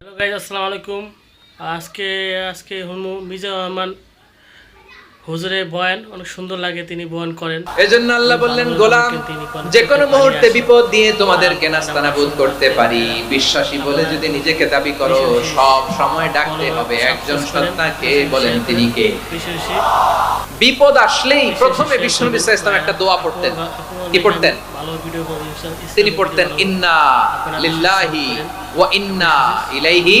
Hello guys আসসালামু আলাইকুম আজকে আজকে হনু মিজা রহমান হুজুরে বয়ান অনেক সুন্দর লাগে তিনি বয়ান করেন। এজন্য আল্লাহ বললেন গোলাম যে কোনো মুহূর্তে বিপদ দিয়ে তোমাদেরকে নাস্তানাবুদ করতে পারি। বিশ্বাসী বলে যদি নিজেকে দাবি করো সব সময় ডাকতে হবে। একজন সত্তাকে বলেন তিনি কে? বিপদ আসলেই প্রথমে বিষ্ণু ইসলাম একটা দোয়া পড়তেন। কি পড়তেন। তিনি পড়তেন ইন্না লিল্লাহি ওয়া ইন্না ইলাইহি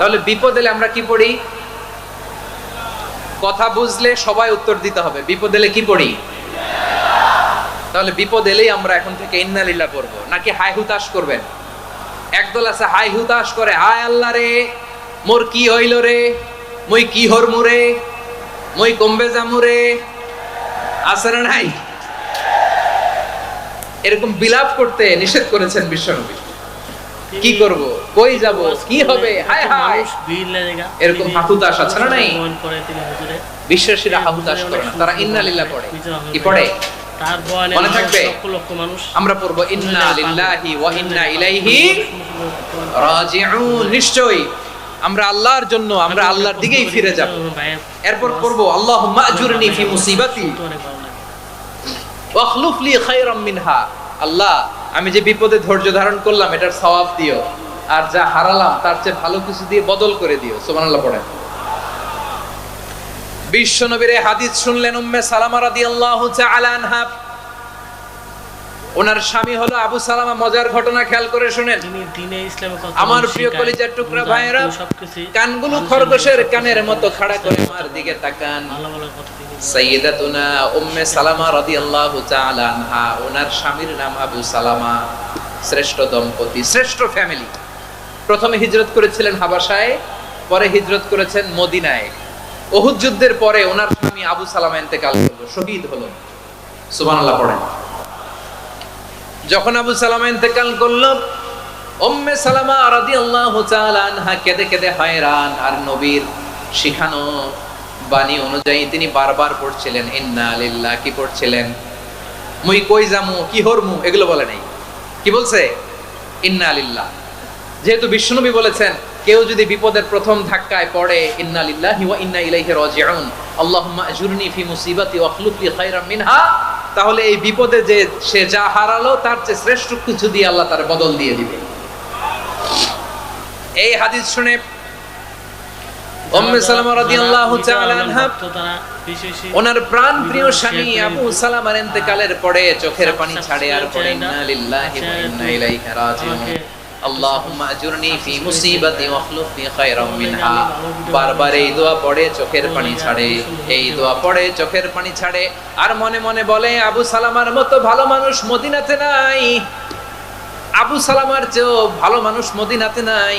তাহলে বিপদ এলে আমরা কি পড়ি? কথা বুঝলে সবাই উত্তর দিতে হবে। বিপদ এলে কি পড়ি? তাহলে বিপদ এলেই আমরা এখন থেকে ইন্নালিল্লাহ পড়ব। নাকি হাই হুতাশ করবেন? একদল আছে হাই হুতাশ করে, হায় আল্লাহ রে, মোর কি হইল রে? মই কি হরমু রে? মই কমবে জামু রে? আছে না নাই? এরকম বিলাপ করতে নিষেধ করেছেন বিশ্বনবী। কি করব? কই যাব? কি হবে? হায় হায়। এরকম তিনি হাহুতাশ আছে না নাই? বিশ্বাসীরা হাহুতাশ করে না। তারা ইন্নালিল্লাহ পড়ে। কি পড়ে? মনে থাকবে? আমরা পড়ব ইন্না লিল্লাহি ওয়া ইন্না ইলাইহি রাজিউন। নিশ্চয়ই আমরা আল্লাহর জন্য, আমরা আল্লাহর দিকেই ফিরে যাব। এরপর পড়ব, আল্লাহুম্মা আজুরনি ফি মুসিবাতি। ওয়াখলুফ লি খায়রাম মিনহা। আল্লাহ আমি যে বিপদে ধৈর্য ধারণ করলাম এটার সওয়াব দিও। আর যা হারালাম তার চেয়ে ভালো কিছু দিয়ে বদল করে দিও। সুবহানাল্লাহ পড়েন। বিশ্ব নবীর হাদিস শুনলেন উম্মে সালামা রাদিয়াল্লাহু তাআলা আনহা। ওনার স্বামী হলো আবু সালামা মজার ঘটনা খেয়াল করে শুনেন। আমার প্রিয়। কলিজার টুকরা ভাইয়েরা, কানগুলো খরগোশের কানের মতো খাড়া করে আমার দিকে তাকান। ভালো ভালো কথা। উম্মে সালামা আনহা, ওনার স্বামীর নাম আবু সালামা, শ্রেষ্ঠ দম্পতি, শ্রেষ্ঠ ফ্যামিলি। প্রথমে হিজরত করেছিলেন হাবাসায় পরে হিজরত করেছেন মদিনায়। যুদ্ধের পরে ওনার স্বামী আবু সালামা হলো শহীদ হলো। পড়েন। যখন আবু সালামা করল, উম্মে সালামা রাদিয়াল্লাহু তাআলা আনহা কেঁদে কেঁদে হয়রান, আর নবীর শিখানো বাণী অনুযায়ী তিনি বারবার পড়ছিলেন, ইন্না লিল্লাহ কি পড়ছিলেন? মুই কই জামু কি হরমু এগুলো বলে নাই। কি বলছে? ইন্না লিল্লাহ যেহেতু বিষ্ণুনবী বলেছেন, কেউ যদি বিপদের প্রথম ধাক্কায় পড়ে, ইন্না লিল্লাহি ওয়া ইন্না ইলাইহি রাজিউন আল্লাহুম্মা আজুরনি ফি মুসিবাতি ওয়া আখলুফ লি খায়রাম মিনহা তাহলে এই বিপদে যে সে যা হারালো, তার চেয়ে শ্রেষ্ঠ কিছু দিয়ে আল্লাহ তার বদল দিয়ে দিবে। এই হাদিস শুনে উম্মে সালামা রাদিয়াল্লাহু তাআলা আনহা ভক্ত তারা বেশি বেশি ওনার প্রাণ প্রিয় স্বামী আবু সালামার ইন্তেকালের পরে চোখের পানি ছাড়ে আর পড়ে ইন্না লিল্লাহি ওয়া ইন্না ইলাইহি রাজিউন। আল্লাহুম্মা আজুরনি ফি মুসিবাতি ওয়াখলুফ খায়রাম মিনহা। আমি ভালো ভিডিও বারবার এই দোয়া পড়ে চোখের পানি ছাড়ে এই দোয়া পড়ে চোখের পানি ছাড়ে। আর মনে মনে বলে আবু সালামার মতো ভালো মানুষ মদিনাতে নাই। আবু সালামার চেয়েও ভালো মানুষ মদিনাতে নাই।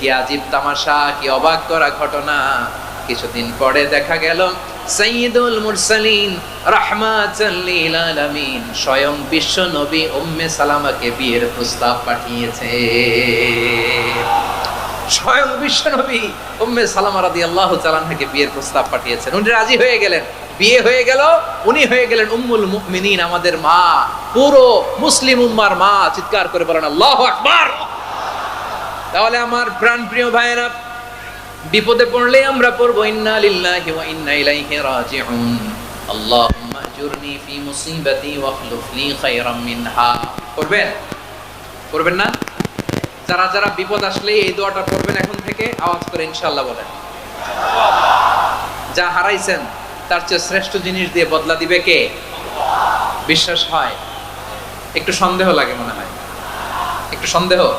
কি আজীব তামাশা, কি অবাক করা ঘটনা। কিছুদিন পরে দেখা গেল, সাইয়্যিদুল মুরসালিন স্বয়ং বিশ্ব নবী উম্মে সালামাকে বিয়ের প্রস্তাব পাঠিয়েছে। স্বয়ং বিশ্ব নবী উম্মে সালামা বিয়ের প্রস্তাব পাঠিয়েছেন। উনি রাজি হয়ে গেলেন। বিয়ে হয়ে গেল, উনি হয়ে গেলেন উম্মুল মুমিনিন, আমাদের মা, পুরো মুসলিম উম্মার মা। চিৎকার করে বলেন, আল্লাহু আকবার! তাহলে আমার প্রাণ প্রিয় ভাইয়েরা, বিপদে পড়লে আমরা পড়ব, ইন্না লিল্লাহি ওয়া ইন্না ইলাইহি রাজিউন। আল্লাহুম্মা আজুরনি ফি মুসিবাতি ওয়াখলুফ লি খায়রাম মিনহা। করবেন করবেন না? যারা যারা বিপদ আসলে এই দোয়াটা পড়বেন এখন থেকে, আওয়াজ করে ইনশাআল্লাহ বলেন। যা হারাইছেন, তার চেয়ে শ্রেষ্ঠ জিনিস দিয়ে বদলা দিবে কে? বিশ্বাস হয়। একটু সন্দেহ লাগে মনে হয়। একটু সন্দেহ?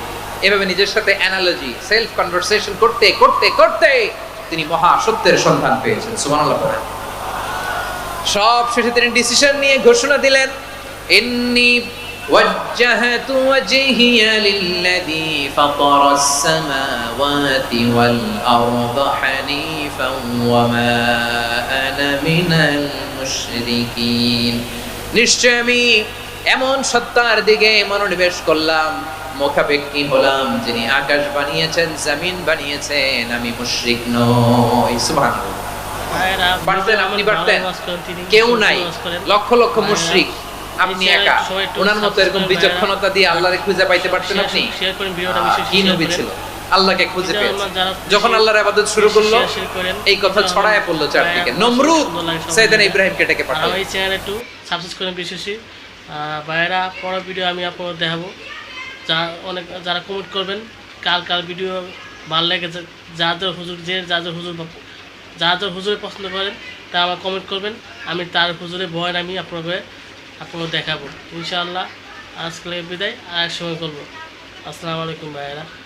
এভাবে নিজের সাথে অ্যানালজি সেলফ কনভারসেশন করতে করতে করতে তিনি মহা সত্যের সন্ধান পেয়েছেন সুবহানাল্লাহ পড়েন সব শেষে তিনি ডিসিশন নিয়ে ঘোষণা দিলেন ইন্নি وجهت وجهي للذي فطر السماوات والأرض حنيفا وما أنا من المشركين নিশ্চয় আমি এমন সত্তার দিকে মনোনিবেশ করলাম মুখাপেক্ষী হলাম যিনি আকাশ বানিয়েছেন জমিন বানিয়েছেন আমি মুশরিক নই। সুবহানাল্লাহ। পারতেন আপনি পারতেন কেউ নাই। লক্ষ লক্ষ মুশরিক। আপনি একা। ওনার মতো এরকম বিচক্ষণতা দিয়ে আল্লাহরে খুঁজে পাইতে পারতেন আপনি? কি নবী। ছিল? আল্লাহকে খুঁজে পেয়েছে। যখন আল্লাহর আবাদত শুরু করল। এই কথা ছড়ায় পড়ল চারদিকে। Nimrod video. ইব্রাহিমকে ডেকে পাঠালো এই চ্যানেল একটু সাবস্ক্রাইব করেন বিশেষই। ভাইয়েরা পরের ভিডিও আমি আপনাদের দেখাবো। যা অনেক যারা কমেন্ট করবেন, কার কার ভিডিও ভালো লাগে যা- যাদের হুজুর যে যাদের হুজুর যা যাদের হুজুরে পছন্দ করেন, তা আমার কমেন্ট করবেন, আমি তার হুজুরে বয়ান আমি আপনাকে আপনাকে দেখাবো। ইনশাআল্লাহ, আজকে বিদায়, আর সময় করব। আসসালামু আলাইকুম ভাইয়েরা।